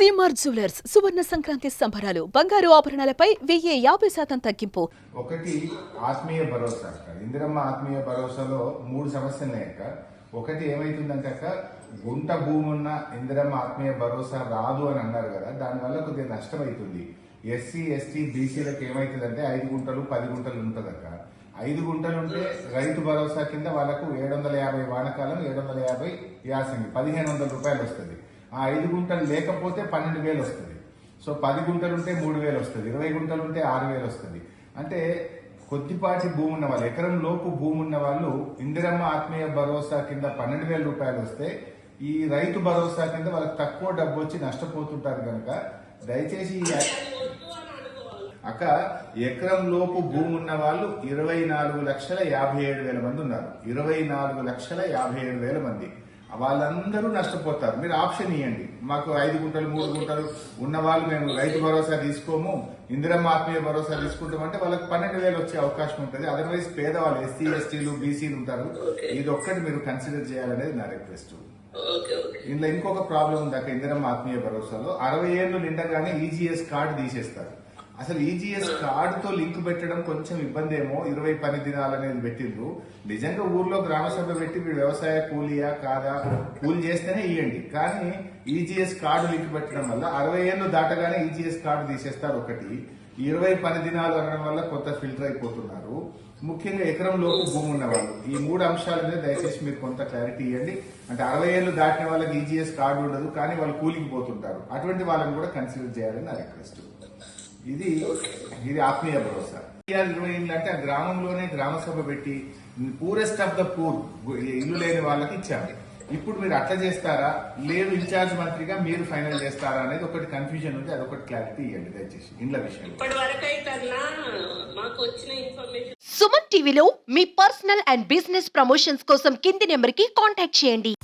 CMR jewellers సువర్ణ సంక్రాంతి సంబరాలు బంగారు ఆభరణాలపై వెయ్యి యాభై శాతం తగ్గింపు. ఒకటి ఆత్మీయ భరోసా అక్క. ఇందిరమ్మ ఆత్మీయ భరోసాలో మూడు సమస్యలు ఉన్నాయి అక్క. ఒకటి ఏమైతుందంటే అక్క గుంట భూమి ఉన్న ఇందిరమ్మ ఆత్మీయ భరోసా రాదు అని అన్నారు కదా దానివల్ల కొద్దిగా నష్టం అవుతుంది ఎస్సీ ఎస్టీ బీసీలకు ఏమైతుందంటే ఐదు గుంటలు పది గుంటలు ఉంటుందక్క ఐదు గుంటలు ఉంటే రైతు భరోసా కింద వాళ్ళకు ఏడు వందల యాభై వానకాలం ఏడు వందల యాభై యాసంగి పదిహేను వందల రూపాయలు వస్తుంది. ఆ ఐదు గుంటలు లేకపోతే పన్నెండు వేలు వస్తుంది. సో పది గుంటలు ఉంటే మూడు వేలు వస్తుంది ఇరవై గుంటలు ఉంటే ఆరు వేలు వస్తుంది. అంటే కొద్దిపాటి భూమి ఉన్న వాళ్ళు ఎకరం లోపు భూమి ఉన్న వాళ్ళు ఇందిరమ్మ ఆత్మీయ భరోసా కింద పన్నెండు వేల రూపాయలు వస్తే ఈ రైతు భరోసా కింద వాళ్ళకి తక్కువ డబ్బు వచ్చి నష్టపోతుంటారు కనుక దయచేసి అక్క ఎకరం లోపు భూమి ఉన్న వాళ్ళు ఇరవై నాలుగు లక్షల యాభై ఏడు వేల మంది ఉన్నారు. ఇరవై నాలుగు లక్షల యాభై ఏడు వేల మంది. వాళ్ళందరూ నష్టపోతారు. మీరు ఆప్షన్ ఇవ్వండి మాకు ఐదు గుంటలు మూడు గుంటలు ఉన్న వాళ్ళు మేము రైతు భరోసా తీసుకోము. ఇందిరమ్మ ఆత్మీయ భరోసా తీసుకుంటామంటే వాళ్ళకి పన్నెండు వేలు వచ్చే అవకాశం ఉంటుంది. అదర్వైజ్ పేదవాళ్ళు ఎస్సీ ఎస్టీలు బీసీలు ఉంటారు. ఇది ఒక్కటి మీరు కన్సిడర్ చేయాలనేది నా రిక్వెస్ట్ ఇందులో ఇంకొక ప్రాబ్లం ఉంది అక్కడ ఇందిరమ్మ ఆత్మీయ భరోసాలో. అరవై ఏళ్ళు నిండగానే ఈజీఎస్ కార్డు తీసేస్తారు. అసలు ఈజీఎస్ కార్డుతో లింక్ పెట్టడం కొంచెం ఇబ్బంది ఏమో ఇరవై పని దినాలు అనేది పెట్టిండ్రు. నిజంగా ఊర్లో గ్రామ సభ పెట్టి వీడు వ్యవసాయ కూలియా కాదా? కూలి చేస్తేనే ఇవ్వండి కానీ ఈజీఎస్ కార్డు లింక్ పెట్టడం వల్ల అరవై ఏళ్ళు దాటగానే ఈజీఎస్ కార్డు తీసేస్తారు ఒకటి. ఇరవై పని దినాలు అనడం వల్ల కొత్త ఫిల్టర్ అయిపోతున్నారు. ముఖ్యంగా ఎకరం లోపు భూమి ఉన్నవాళ్ళు. ఈ మూడు అంశాల మీద దయచేసి మీరు కొంత క్లారిటీ ఇవ్వండి. అంటే అరవై ఏళ్ళు దాటిన వాళ్ళకి ఈజీఎస్ కార్డు ఉండదు కానీ వాళ్ళు కూలికి పోతుంటారు. అటువంటి వాళ్ళని కూడా కన్సిడర్ చేయాలని నా రిక్వెస్ట్. ఇది ఇది ఆత్మీయ భరోసా. ఇరవై అంటే ఆ గ్రామంలోనే గ్రామ సభ పెట్టి పూరెస్ట్ ఆఫ్ ద పూర్ ఇల్లు లేని వాళ్ళకి ఇచ్చాము ఇప్పుడు మీరు అట్లా చేస్తారా? లేదు ఇన్ఛార్జ్ మంత్రిగా మీరు ఫైనల్ చేస్తారా అనేది ఒకటి కన్ఫ్యూజన్ ఉంది అదొకటి క్లారిటీ ఇవ్వండి దయచేసి ఇండ్ల విషయంలో. ఇప్పటి వరకు అయితే అన్నా మాకు వచ్చిన ఇన్ఫర్మేషన్. సుమన్ టీవీలో మీ పర్సనల్ అండ్ బిజినెస్ ప్రమోషన్స్ కోసం కింది నెంబర్కి కాంటాక్ట్ చేయండి.